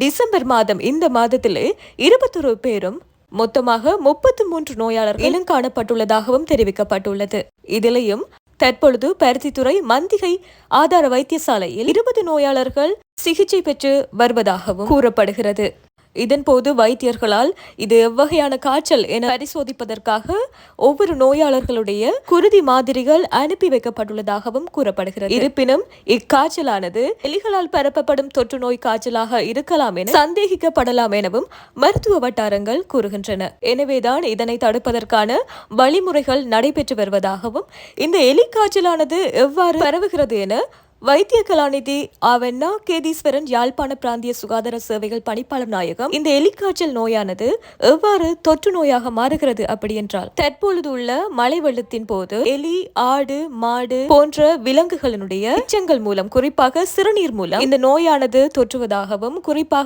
December மாதம் இந்த மாதத்திலே இருபத்தொரு பேரும் மொத்தமாக முப்பத்தி மூன்று நோயாளர்கள் இனம் காணப்பட்டுள்ளதாகவும் தெரிவிக்கப்பட்டுள்ளது. இதிலேயும் தற்பொழுது பருத்தித்துறை மந்திகை ஆதார வைத்தியசாலையில் இருபது நோயாளர்கள் சிகிச்சை பெற்று வருவதாகவும் கூறப்படுகிறது. இதன்போது வைத்தியர்களால் இது எவ்வகையான காய்ச்சல் என பரிசோதிப்பதற்காக ஒவ்வொரு நோயாளர்களுடைய குருதி மாதிரிகள் அனுப்பி வைக்கப்பட்டுள்ளதாகவும் கூறப்படுகிறது. இருப்பினும் இக்காய்ச்சலானது எலிகளால் பரப்பப்படும் தொற்று நோய் காய்ச்சலாக இருக்கலாம் என சந்தேகிக்கப்படலாம் எனவும் மருத்துவ வட்டாரங்கள் கூறுகின்றன. எனவேதான் இதனை தடுப்பதற்கான வழிமுறைகள் நடைபெற்று வருவதாகவும் இந்த எலி காய்ச்சலானது எவ்வாறு பரவுகிறது என வைத்திய கலாநிதி அவென்னா கேதீஸ்வரன் யாழ்ப்பாண பிராந்திய சுகாதார சேவைகள் பணிப்பாளர் நாயகம். இந்த எலிக்காய்ச்சல் நோயானது எவ்வாறு தொற்று நோயாக மாறுகிறது அப்படி என்றால் தற்பொழுது உள்ள மழை வெள்ளத்தின் போது எலி ஆடு மாடு போன்ற விலங்குகளினுடைய எச்சங்கள் மூலம் குறிப்பாக சிறுநீர் மூலம் இந்த நோயானது தொற்றுவதாகவும் குறிப்பாக